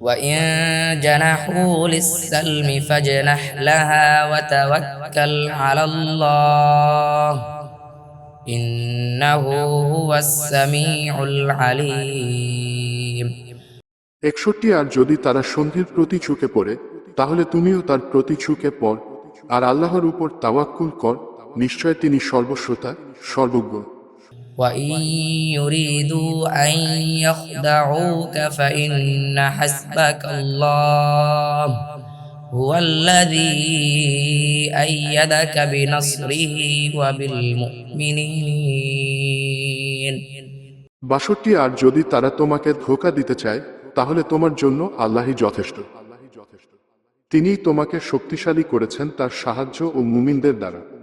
وإن جنحوا للسلم فاجنح لها وتوكل على الله إنه هو السميع العليم একষট্টি আর যদি তারা সন্ধির প্রতি ঝুঁকে পড়ে তাহলে তুমিও তার প্রতি ঝুঁকে পড় আর আল্লাহর উপর তাওয়াক্কুল কর নিশ্চয় তিনি সর্বশ্রোতা সর্বজ্ঞ وإن يريدوا أن يخدعوك فإن حسبك الله هو الذي أيدك بنصره وبالمؤمنين বাষট্টি আর যদি তারা তোমাকে ধোকা দিতে চায়, তাহলে তোমার জন্য আল্লাহ যথেষ্ট। তিনি তোমাকে শক্তিশালী করেছেন তার সাহায্য ও মুমিনদের দ্বারা।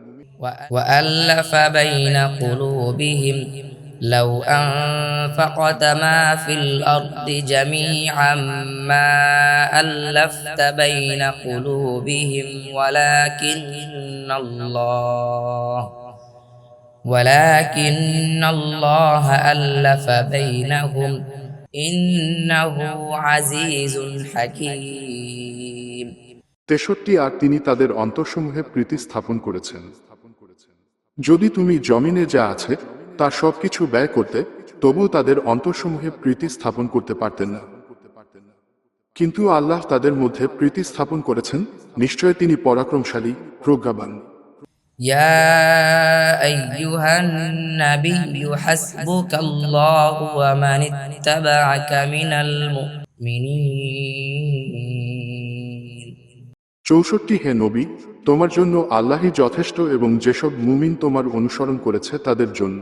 وألف بين قلوبهم لو أنفقت ما في الأرض جميعا ما ألفت بين قلوبهم ولكن الله ولكن الله ألف بينهم إنه عزيز حكيم তেষট্টি আর তিনি তাদের অন্তরসমূহে প্রীতি স্থাপন করেছেন যদি তুমি জমিনে যা আছে তার সবকিছু ব্যয় করতে তবুও তাদের অন্তরসমূহে প্রীতি স্থাপন করতে পারতেন না কিন্তু আল্লাহ তাদের মধ্যে প্রীতি স্থাপন করেছেন নিশ্চয় তিনি পরাক্রমশালী প্রজ্ঞাবান يا أيها النبي حسبك الله ومن اتبعك من المؤمنين চৌষট্টি হে নবী, তোমার জন্য আল্লাহই যথেষ্ট এবং যেসব মুমিন তোমার অনুসরণ করেছে তাদের জন্য।